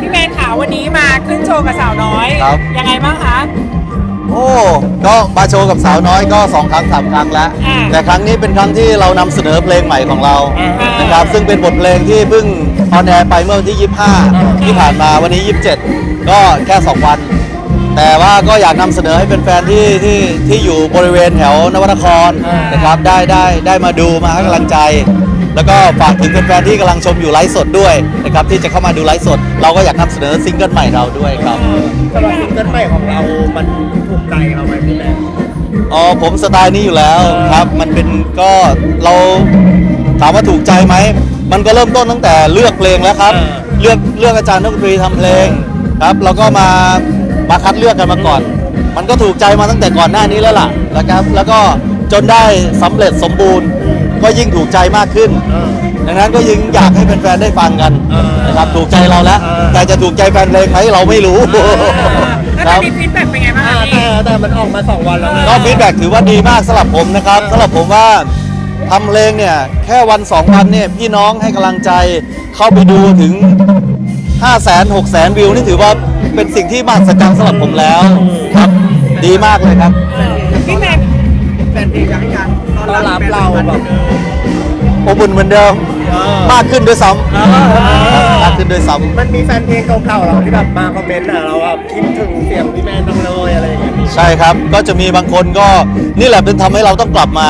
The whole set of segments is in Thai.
พี่แมนขาววันนี้มาขึ้นโชว์กับสาวน้อย ครับ ยังไงบ้างคะ โอ้ก็มาโชว์กับสาวน้อยก็สองครั้งสามครั้งแล้ว อ่าแต่ครั้งนี้เป็นครั้งที่เรานำเสนอเพลงใหม่ของเราอ่าน นะครับซึ่งเป็นบทเพลงที่เพิ่งออนแอร์ไปเมื่อวันที่ 25 ที่ผ่านมาวันนี้ 27 ก็แค่ 2 วัน แต่ว่าก็อยากนำเสนอให้เป็นแฟนๆที่ที่ที่อยู่บริเวณแถวนวนครนะครับได้ได้ได้มาดูมาให้กำลังใจ แล้วก็ฝากถึงแฟนๆที่กำลังชมอยู่ไลฟ์สดด้วยนะครับที่จะเข้ามาดูไลฟ์สด เราก็อยากนำเสนอซิงเกิลใหม่เราด้วยครับสำหรับซิงเกิลใหม่ของเรา มันถูกใจเราไหมพี่แม่อ๋อผมสไตล์นี้อยู่แล้วครับ มันเป็นก็เราถามว่าถูกใจไหมมันก็เริ่มต้นตั้งแต่เลือกเพลงแล้วครับ เลือกเลือกอาจารย์นักดนตรีทำเพลงครับเราก็มา มาคัดเลือกกันมาก่อน มันก็ถูกใจมาตั้งแต่ก่อนหน้านี้แล้วล่ะนะครับ แล้วก็จนได้สำเร็จสมบูรณ์ ก็ยิ่งถูกใจมากขึ้น ดังนั้นก็ยิ่งอยากให้แฟนๆได้ฟังกันนะครับถูกใจเราแล้ว แต่จะถูกใจแฟนเพลงไหมเราไม่รู้แล้วคตอรันบนี้ฟีดแบ็กเป็นไงบ้างอ่าคะพี่แต่แต่มันออกมาสองวันแล้วไงก็ฟีดแบ็กถือว่าดีมากสำหรับผมนะครับสำหรับผมว่าทำเพลงเนี่ยแค่วันสองวันเนี่ยพี่น้องให้กำลังใจเข้าไปดูถึง 5 0 0 0 0 0 6 0 0 0 0วิวนี่ถือว่าเป็นสิ่งที่มหัศจรรย์สำหรับผมแล้วครับ ดีมากเลยครับ พี่แมนแฟนเพลงยังให้การต้อนรับเราแบบอบอุ่นเหมือนเดิม มากขึ้นด้วยซ้ำมากขึ้นด้วยซ้ำมันมีแฟนเพลงเก่าๆเราที่แบบมาคอมเมนต์อะเราแบบคิดถึงเสียงพี่แมนจังเลยอะไรอย่างเงี้ยใช่ครับก็จะมีบางคนก็นี่แหละเป็นทำให้เราต้องกลับมา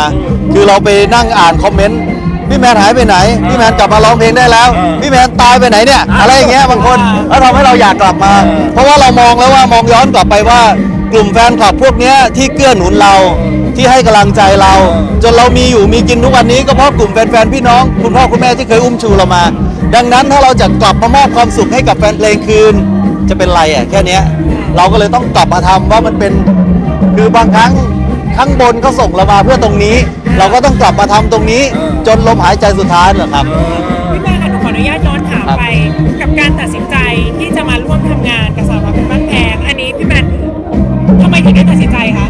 คือเราไปนั่งอ่านคอมเมนต์ พี่แมนหายไปไหน พี่แมนกลับมาร้องเพลงได้แล้ว พี่แมนตายไปไหนเนี่ย อะไรอย่างเงี้ยบางคนแล้วทำให้เราอยากกลับมา เพราะว่าเรามองแล้วว่ามองย้อนกลับไปว่ากลุ่มแฟนคลับพวกเนี้ยที่เกื้อหนุนเราที่ให้กำลังใจเรา จนเรามีอยู่มีกินทุกวันนี้ก็เพราะกลุ่มแฟนๆพี่น้อง คุณพ่อคุณแม่ที่เคยอุ้มชูเรามา ดังนั้นถ้าเราจะกลับมามอบความสุขให้กับแฟนเพลงคืน จะเป็นไรอะแค่เนี้ยเราก็เลยต้องกลับมาทำว่ามันเป็นคือบางครั้ง ข้างบนเขาส่งเรามาเพื่อตรงนี้ เราก็ต้องกลับมาทำตรงนี้ จนลมหายใจสุดท้ายเหรอครับ พี่แมนค่ะหนูขออนุญาตย้อนถามครับ ไป กับการตัดสินใจที่จะมาร่วมทำงานกับสาวน้อยเป็นบ้านแพงอันนี้พี่แมนทำไมถึงได้ตัดสินใจคะ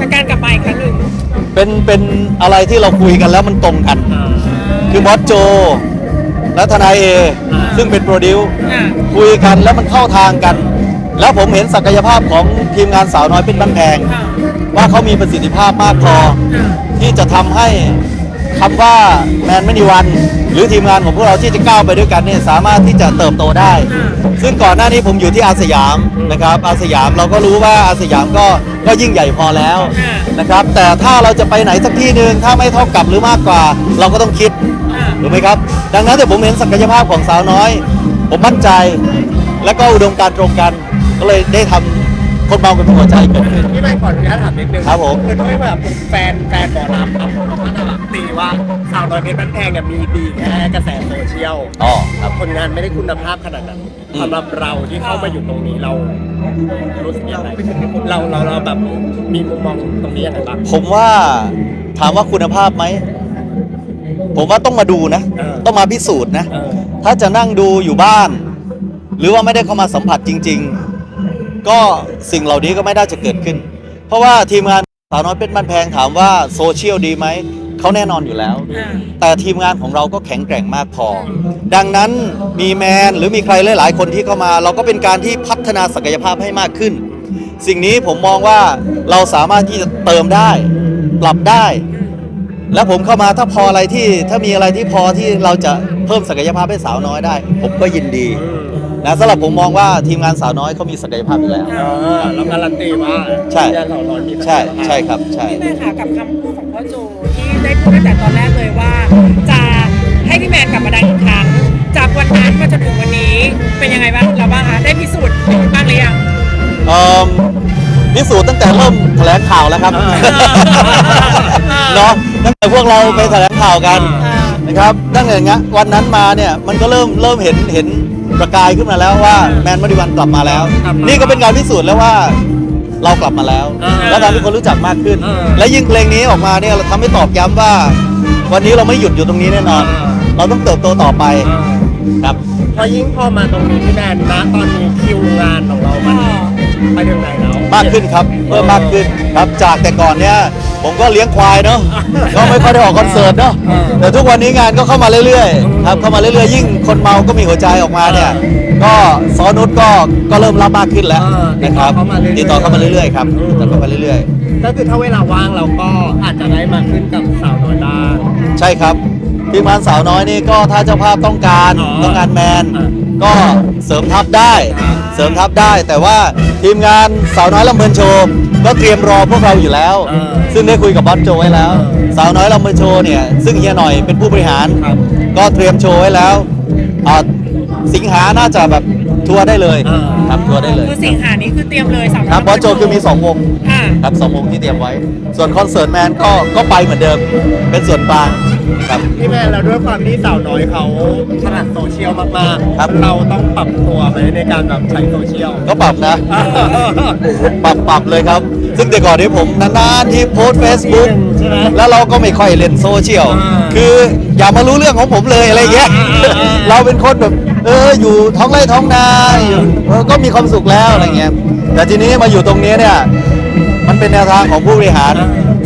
กับการกลับมาอีกครั้งหนึ่งเป็นเป็นอะไรที่เราคุยกันแล้วมันตรงกัน คือบอสโจ และทนายเอ ซึ่งเป็นโปรดิวอ่าคุยกันแล้วมันเข้าทางกัน แล้วผมเห็นศักยภาพของทีมงานสาวน้อยเป็นบ้านแพง อ่า ว่าเขามีประสิทธิภาพมากพออ่าที่จะทำให้คำว่าแมนไม่มีวัน หรือทีมงานของพวกเราที่จะก้าวไปด้วยกันเนี่ยสามารถที่จะเติบโตได้ ซึ่งก่อนหน้านี้ผมอยู่ที่อาสยามนะครับอาสยามเราก็รู้ว่าอาสยามก็ก็ยิ่งใหญ่พอแล้วนะครับ แต่ถ้าเราจะไปไหนสักที่หนึ่งถ้าไม่เท่ากับหรือมากกว่า เราก็ต้องคิดอ่าถูกไหมครับ ดังนั้นแต่ผมเห็นศักยภาพของสาวน้อย ผมมั่นใจและก็อุดมการณ์ตรงกันก็เลยได้ทำ คนเมาเป็นหัวใจเกิดขึ้น พี่แมนขออนุญาตถามนิดนึงครับผม คือด้วยแบบแฟนแฟนบอลรับครับตีว่าสาวน้อยเพชรบ้านแพงเนี่ยมีดีแค่กระแสโซเชียลอ๋อครับ ผลงานไม่ได้คุณภาพขนาดนั้นอืม สำหรับเราที่เข้ามาอยู่ตรงนี้เรารู้สึกยังไงเราเราเราแบบมีมุมมองตรงนี้ยังไงบ้าง ผมว่าถามว่าคุณภาพไหม ผมว่าต้องมาดูนะ เออ ต้องมาพิสูจน์นะ เออถ้าจะนั่งดูอยู่บ้าน หรือว่าไม่ได้เข้ามาสัมผัสจริงๆ ก็สิ่งเหล่านี้ก็ไม่น่าจะเกิดขึ้น เพราะว่าทีมงานสาวน้อยเป็ดมันแพงถามว่าโซเชียลดีไหมเขาแน่นอนอยู่แล้วอ่าแต่ทีมงานของเราก็แข็งแกร่งมากพอ ดังนั้นมีแมนหรือมีใครหลาย ๆ คนที่เข้ามา เราก็เป็นการที่พัฒนาศักยภาพให้มากขึ้น สิ่งนี้ผมมองว่าเราสามารถที่จะเติมได้ ปรับได้ และผมเข้ามาถ้าพออะไรที่ถ้ามีอะไรที่พอที่เราจะเพิ่มศักยภาพให้สาวน้อยได้ ผมก็ยินดี นะสำหรับผมมองว่าทีมงานสาวน้อยเขามีศักยภาพอยู่แล้วเออเราการันตีว่าใช่ทีมงานสาวน้อยมีใช่ใช่ครับใช่ พี่แมนค่ะกับคำพูดของพ่อโจที่ได้พูดตั้งแต่ตอนแรกเลยว่า จะให้พี่แมนกลับมาดังอีกครั้ง จากวันนั้นมาจนถึงวันนี้เป็นยังไงบ้างเราบ้างคะได้พิสูจน์บ้างหรือยัง เอ่อพิสูจน์ตั้งแต่เริ่มแถลงข่าวแล้วครับ เนาะตั้งแต่พวกเราไปแถลงข่าวกันอ่านะครับตั้งแต่งั้นวันนั้นมาเนี่ยมันก็เริ่มเริ่มเห็นเห็น ประกายขึ้นมาแล้วว่าแมนมดิวันกลับมาแล้วนี่ก็เป็นการพิสูจน์แล้วว่าเรากลับมาแล้วแล้วทำให้คนรู้จักมากขึ้นและยิ่งเพลงนี้ออกมาเนี่ยเราทำให้ตอกย้ำว่า วันนี้เราไม่หยุดอยู่ตรงนี้แน่นอนเราต้องเติบโตต่อไปครับ พอยิ่งพอมาตรงนี้พี่แมนนะตอนนี้คิวงานของเรามันไปถึงไหนแล้ว มากขึ้นครับเพิ่มมากขึ้นครับจากแต่ก่อนเนี่ย ผมก็เลี้ยงควายเนาะก็ไม่ค่อยได้ออกคอนเสิร์ตเนาะเออแต่ทุกวันนี้งานก็เข้ามาเรื่อยๆครับเข้ามาเรื่อยๆยิ่งคนเมาก็มีหัวใจออกมาเนี่ยก็ซอนุชก็ก็เริ่มรับมากขึ้นแล้วเออติดนะคต่อรับเข้ามาเรื่อยๆติดต่อเข้ามาเรื่อยๆครับติดต่อเข้ามาเรื่อยก็คือถ้าเวลาว่างเราก็อาจจะได้มาขึ้นกับสาวน้อยบ้างๆใช่ครับทีมงานสาวน้อยนี่ก็ถ้าเจ้าภาพต้องการอ๋อต้องการแมนอะก็เสริมทัพได้อ่าเสริมทัพได้แต่ว่าทีมงานสาวน้อยลำเพลินโชว์ ก็เตรียมรอพวกเราอยู่แล้วอ่าซึ่งได้คุยกับบอสโจไว้แล้วอ่าสาวน้อยลำเพลินโชว์เนี่ย ซึ่งเฮียหน่อยเป็นผู้บริหารครับก็เตรียมโชว์ไว้แล้วอ่าสิงหาน่าจะแบบทัวร์ได้เลยอ่าครับทัวร์ได้เลยคือสิงหานี้คือเตรียมเลยสาวน้ยครับบอสโจคือมี 2 วงอ่าครับสองวงที่เตรียมไว้ ส่วนคอนเสิร์ตแมนก็ก็ไปเหมือนเดิมเป็นส่วนกลาง ครับ พี่แมนเราด้วยความที่สาวน้อยเขาถนัดโซเชียลมากครับๆเราต้องปรับตัวไหมในการแบบใช้โซเชียล ก็ปรับนะ ปรับปรับเลยครับ ซึ่งแต่ก่อนนี้ผมนานๆที่โพสต์เฟซบุ๊กใช่ไหมแล้วเราก็ไม่ค่อยเล่นโซเชียล อ่าคืออย่ามารู้เรื่องของผมเลยอะไรเงี้ยอ่าอ่า เราเป็นคนแบบเอออยู่ท้องไร่ท้องนาอยู่เออก็มีความสุขแล้วอะไรเงี้ย แต่ทีนี้มาอยู่ตรงนี้เนี่ย มันเป็นแนวทางของผู้บริหาร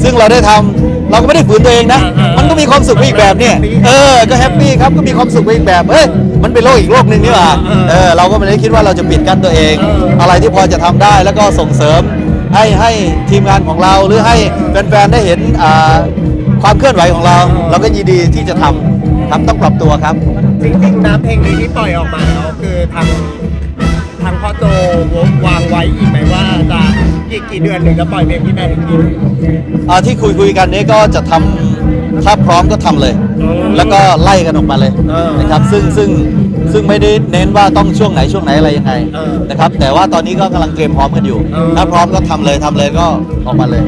ซึ่งเราได้ทำเราก็ไม่ได้ฝืนตัวเองนะอ่าอ่ามัมันก็มีความสุขไปอีกแบบเนี่ย เออ ก็แฮปปี้ครับ ก็มีความสุขไปอีกแบบ เอ้ย มันเป็นโลกอีกโลกหนึ่งนี่หว่าอ่าเออ เราก็ไม่ได้คิดว่าเราจะปิดกั้นตัวเองเออออะไรที่พอจะทำได้แล้วก็ส่งเสริม ให้ให้ทีมงานของเราหรือให้แฟนๆได้เห็นอ่าความเคลื่อนไหวของเรา เราก็ยินดีที่จะทำครับต้องปรับตัวครับ จริงๆนะเพลงนี้ที่ปล่อยออกมาแล้วคือทางทางพ่ อโจวางไว้อีกไหมว่าจะอีกกี่เดือนถึงจะปล่อยเพลงพี่แมนอีกทีอ่าที่คุยคุยกันนี้ก็จะทำถ้าพร้อมก็ทำเลยอืมแล้วก็ไล่กันออกมาเลยเออนะครับ ซึ่งซึ่งซึ่งไม่ได้เน้นว่าต้องช่วงไหนช่วงไหนอะไรยังไงเออนะครับ แต่ว่าตอนนี้ก็กำลังเตรียมพร้อมกันอยู่เออถ้าพร้อมก็ทำเลยทำเลยก็ออกมาเลย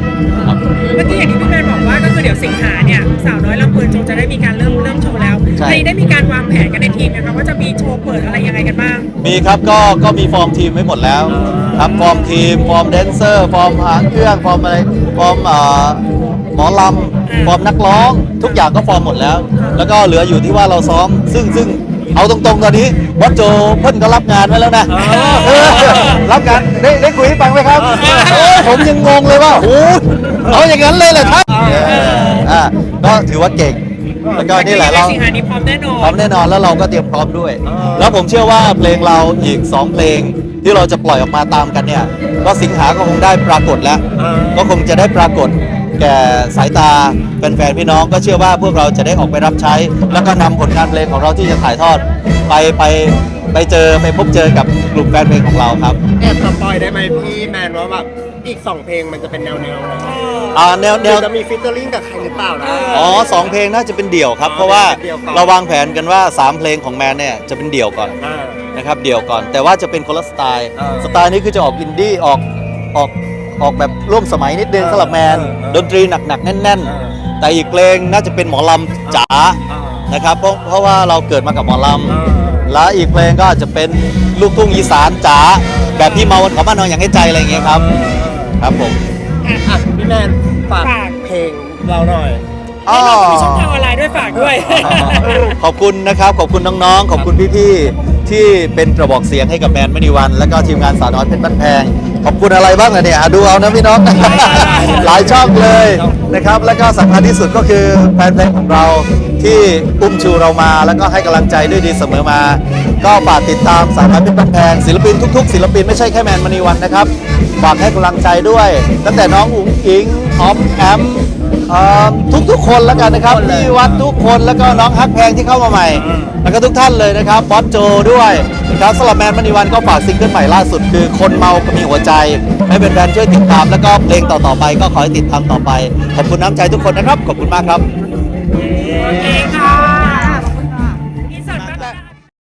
ครับ เมื่อกี้เห็นที่พี่แมนบอกว่าก็คือเดี๋ยวสิงหาเนี่ยสาวน้อยลำเพลินโชว์จะได้มีการเริ่ม ใช่ ในได้มีการวางแผนกันในทีมนะคะว่าจะมีโชว์เปิดอะไรยังไงกันบ้าง มีครับก็ก็มีฟอร์มทีมไว้หมดแล้วครับฟอร์มทีม ฟอร์มแดนเซอร์ ฟอร์มหางเครื่อง ฟอร์มอะไร ฟอร์มเอ่อหมอลำ ฟอร์มนักร้อง ทุกอย่างก็ฟอร์มหมดแล้ว แล้วก็เหลืออยู่ที่ว่าเราซ้อม ซึ่งซึ่งเอาตรงๆตอนนี้วัดโจเพิ่นก็รับงานไว้แล้วนะอ๋อเออรับงานได้ได้คุยให้ฟังไหมครับโอ้ยผมยังงงเลยว่าโอ้โหเอาอย่างนั้นเลยเหรอครับ อ่าก็ถือว่าเก่ง แล้วก็นี่แหละเราสิงหานี้พร้อมแน่นอนพร้อมแน่นอนแล้วเราก็เตรียมพร้อมด้วยอ่าแล้วผมเชื่อว่าเพลงเราอีก 2 เพลงที่เราจะปล่อยออกมาตามกันเนี่ยก็สิงหาก็คงได้ปรากฏแล้วอ่าก็คงจะได้ปรากฏแก่สายตาแฟนๆพี่น้องก็เชื่อว่าพวกเราจะได้ออกไปรับใช้ แล้วก็นำผลงานเพลงของเราที่จะถ่ายทอดไปไป ไปเจอไปพบเจอกับกลุ่มแฟนเพลงของเราครับแอบสปอยได้ไหมพี่แมนว่าแบบอีกสองเพลงมันจะเป็นแนวแนวๆไหนอ่าแนวแนวจะมีฟิชเจอริ่งกับใครหรือเปล่านะ อ๋อสองเพลงน่าจะเป็นเดี่ยวครับ อ๋อเพราะว่าเป็นเดี่ยวก่อน เราวางแผนกันว่า 3 เพลงของแมนเนี่ยจะเป็นเดี่ยวก่อนอ่า นะครับเดี่ยวก่อน แต่ว่าจะเป็นคนละสไตล์ เออสไตล์นี้คือจะออกอินดี้ออกออกออกแบบร่วมสมัยนิดนึงเออสำหรับแมน เออเออดนตรีหนักๆ แน่น เออ ๆ แต่อีกเพลงน่าจะเป็นหมอลำจ๋าอ่านะครับเพราะเพราะว่าเราเกิดมากับหมอลอ่าำ และอีกเพลงก็อาจจะเป็นลูกทุ่งอีสานจ๋าแบบพี่เมาวันเขาบ้านนอนอย่างให้ใจอะไรอย่างเงี้ยครับครับผมอะพี่แมนฝากฝาก เพลงเราหน่อยให้เรามีช่องทางออนไลน์ด้วยฝากด้วย ขอบคุณนะครับขอบคุณน้องๆ ขอบคุณพี่ๆ ที่เป็นกระบอกเสียงให้กับแมนมณีวัน แล้วก็ทีมงานสาวน้อยเพชรบ้านแพง ขอบคุณอะไรบ้างล่ะเนี่ยอะดูเอานะพี่น้อง หลายช่องเลยนะครับ แล้วก็สำคัญที่สุดก็คือแฟนเพลงของเราที่อุ้มชูเรามา แล้วก็ให้กำลังใจด้วยดีเสมอมา ก็ฝากติดตามสาวน้อยเพชรบ้านแพงศิลปินทุกๆ ศิลปินไม่ใช่แค่แมนมณีวันนะครับ ฝากให้กำลังใจด้วย ตั้งแต่น้องอุ๋งอิงออมแอม เอ่อทุกๆคนแล้วกันนะครับทุกคนเลยที่วัดทุกคนแล้วก็น้องฮักแพงที่เข้ามาใหม่อืมแล้วก็ทุกท่านเลยนะครับบอสโจด้วยนะครับสำหรับแมนมณีวันก็ฝากซิงเกิลใหม่ล่าสุด คือคนเมาก็มีหัวใจให้เป็นแฟนๆช่วยติดตาม แล้วก็เพลงต่อๆไปก็ขอให้ติดตามต่อไป ขอบคุณน้ำใจทุกคนนะครับ ขอบคุณมากครับโอเคค่ะ